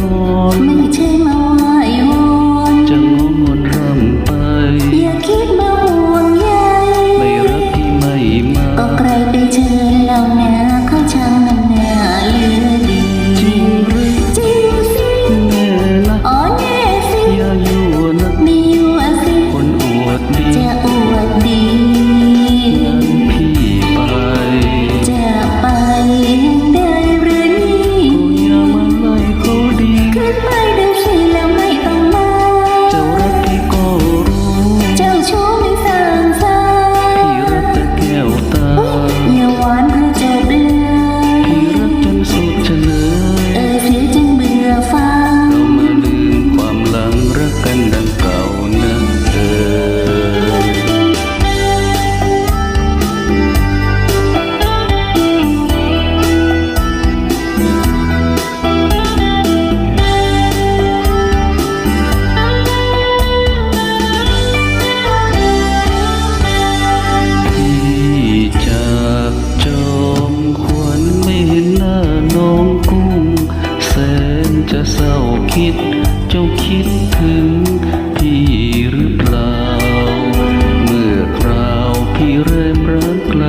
งอนไม่ใช่มาไหวหอนจะงงงอนร่ำไป อย่าคิดมาห่วงใยไม่รักที่ไม่มา ก็ใครไปเจอเรานะเขาช่างมันหนาเลือดีจริงหรือจริงสิแน่นะอ๋อแน่สิอย่ายู่วนะไม่อยู่สิคนอวดดีจะอ คิด เจ้าคิดถึงพี่หรือเปล่า เมื่อคราวพี่เริ่มรักไกล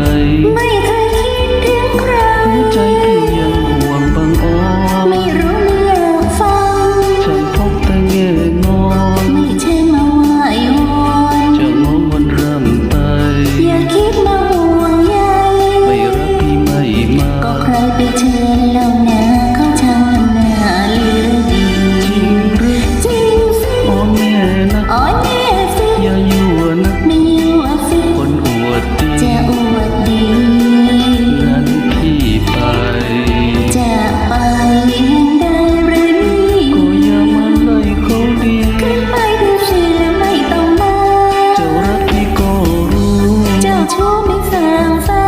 างฟ้า